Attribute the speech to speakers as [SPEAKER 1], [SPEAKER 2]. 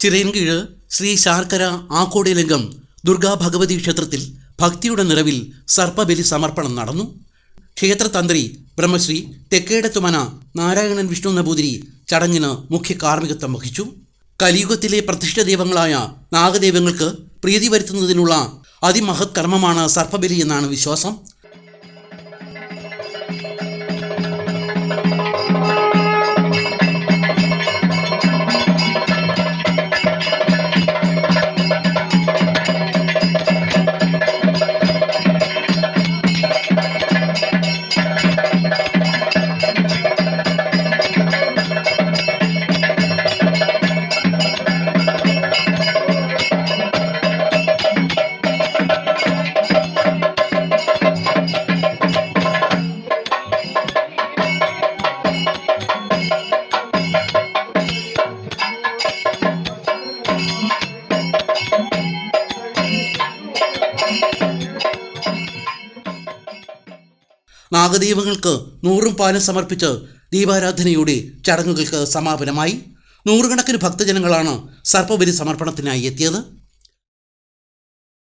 [SPEAKER 1] ചിറയൻകീഴ് ശ്രീ ശാർക്കര ആക്കോടിലിംഗം ദുർഗാ ഭഗവതി ക്ഷേത്രത്തിൽ ഭക്തിയുടെ നിറവിൽ സർപ്പബലി സമർപ്പണം നടന്നു. ക്ഷേത്രതന്ത്രി ബ്രഹ്മശ്രീ തെക്കേടത്തുമന നാരായണൻ വിഷ്ണു നമ്പൂതിരി ചടങ്ങിന് മുഖ്യ കാർമ്മികത്വം വഹിച്ചു. കലിയുഗത്തിലെ പ്രതിഷ്ഠ ദൈവങ്ങളായ നാഗദൈവങ്ങൾക്ക് പ്രീതി വരുത്തുന്നതിനുള്ള അതിമഹത് കർമ്മമാണ് സർപ്പബലി എന്നാണ് വിശ്വാസം. നാഗദൈവങ്ങൾക്ക് നൂറും പാലും സമർപ്പിച്ച് ദീപാരാധനയോടെ ചടങ്ങുകൾക്ക് സമാപനമായി നൂറുകണക്കിന് ഭക്തജനങ്ങളാണ് സർപ്പബലി സമർപ്പണത്തിനായി എത്തിയത്.